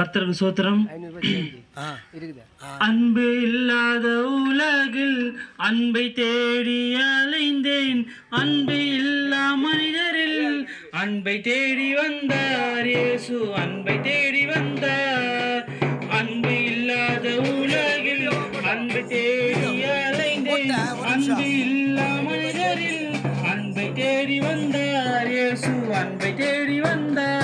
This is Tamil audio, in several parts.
கர்த்தருக்கு சோத்திரம். அன்பு இல்லாத உலகில் அன்பை தேடி அலைந்தேன். அன்பு இல்லா மனிதரில் அன்பை தேடி வந்தார் இயேசு. அன்பை தேடி வந்தார். அன்பு இல்லாத உலகில் அன்பை தேடி அலைந்தேன். அன்பு இல்லா மனிதரில் அன்பை தேடி வந்தார் இயேசு. அன்பை தேடி வந்தார்.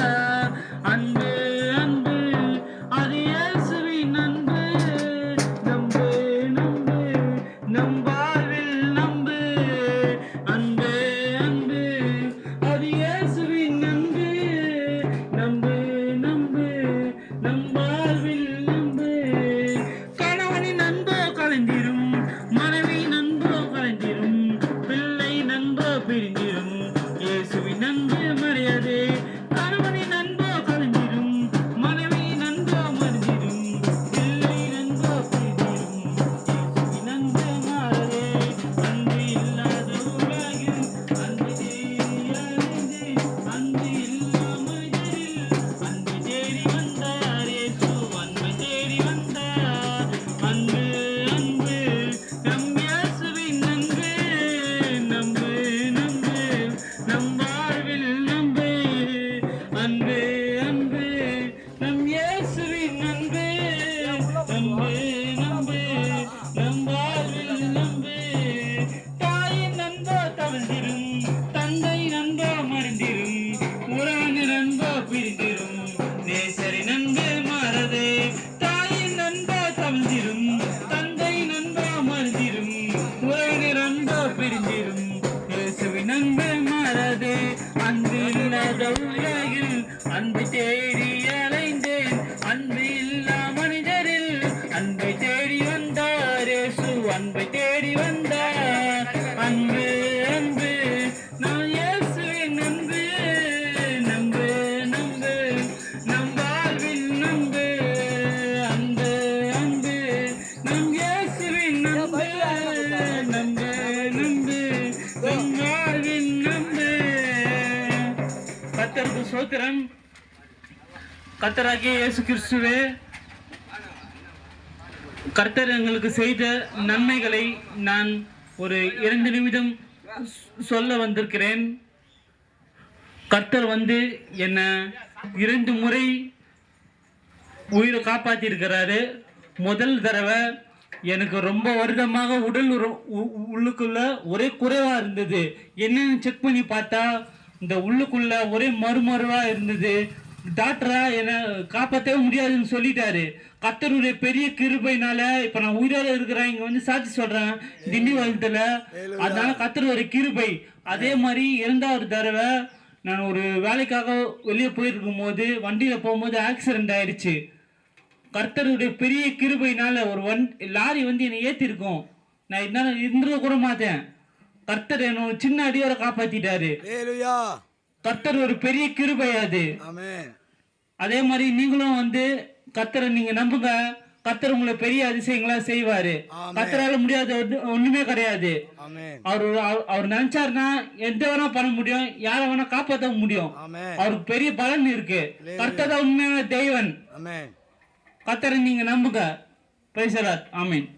பிரிந்திரும் நேசரி நண்பே மறதே தாயின் நண்பா தவிழ்ந்திரும் தந்தை நண்பா மறைந்திரும் உறவினர் நண்பா பிரிந்திரும் இயேசுவின் நண்பே மறதே அன்பு இல்லாத உலகில் அன்பு தேடி அலைந்தேன். அன்பு இல்லாமல் கத்தருக்கு சோத்திரம். கத்தராகிய இயேசு கிறிஸ்துவே கர்த்தர் எங்களுக்கு செய்த நன்மைகளை நான் ஒரு இரண்டு நிமிடம் சொல்ல வந்திருக்கிறேன். கர்த்தர் வந்து என்னை இரண்டு முறை உயிரை காப்பாற்றியிருக்கிறாரு முதல் தடவை எனக்கு ரொம்ப வருடமாக உடல் உ- உள்ளுக்குள்ள ஒரே குறைவாக இருந்தது. என்னன்னு செக் பண்ணி பார்த்தா இந்த உள்ளுக்குள்ள ஒரே மறுமருவா இருந்தது. டாக்டரா என்ன காப்பாற்றவே முடியாதுன்னு சொல்லிட்டாரு. கத்தருடைய பெரிய கிருபைனால இப்ப நான் உயிரோட இருக்கிறேன் இங்க வந்து சாட்சி சொல்றேன். திண்டிவனத்துல அதனால கத்தர் ஒரு கிருபை. அதே மாதிரி இரண்டாவது தடவை நான் ஒரு வேலைக்காக வெளியே போயிருக்கும் போது வண்டியில போகும்போது ஆக்சிடென்ட் ஆயிடுச்சு. கர்த்தருடைய பெரிய கிருபையினால ஒரு வன் லாரி வந்து என்னை ஏத்திருக்கும். நான் என்னால இருந்துட கூட மாட்டேன். கர்த்தர் என்ன சின்ன அடியோட காப்பாத்திட்டாரு. கர்த்தர் ஒரு பெரிய கிருபை அது. அதே மாதிரி நீங்களும் வந்து கர்த்தரை நீங்க நம்புங்க. கர்த்தர் உங்களை பெரிய அதிசயங்களா செய்வாரு. ஆமென். கர்த்தரால முடியாத ஒண்ணு- ஒண்ணுமே கிடையாது. அவர் அவர்- நினைச்சாருன்னா எந்த வேணா பண்ண முடியும். யாரை வேணா காப்பாற்ற முடியும். அவருக்கு பெரிய பலன் இருக்கு. கர்த்தர் உண்மையான தெய்வன் ஆமென் கர்த்தரை நீங்க நம்புங்க. பிரைசலாத் ஆமீன்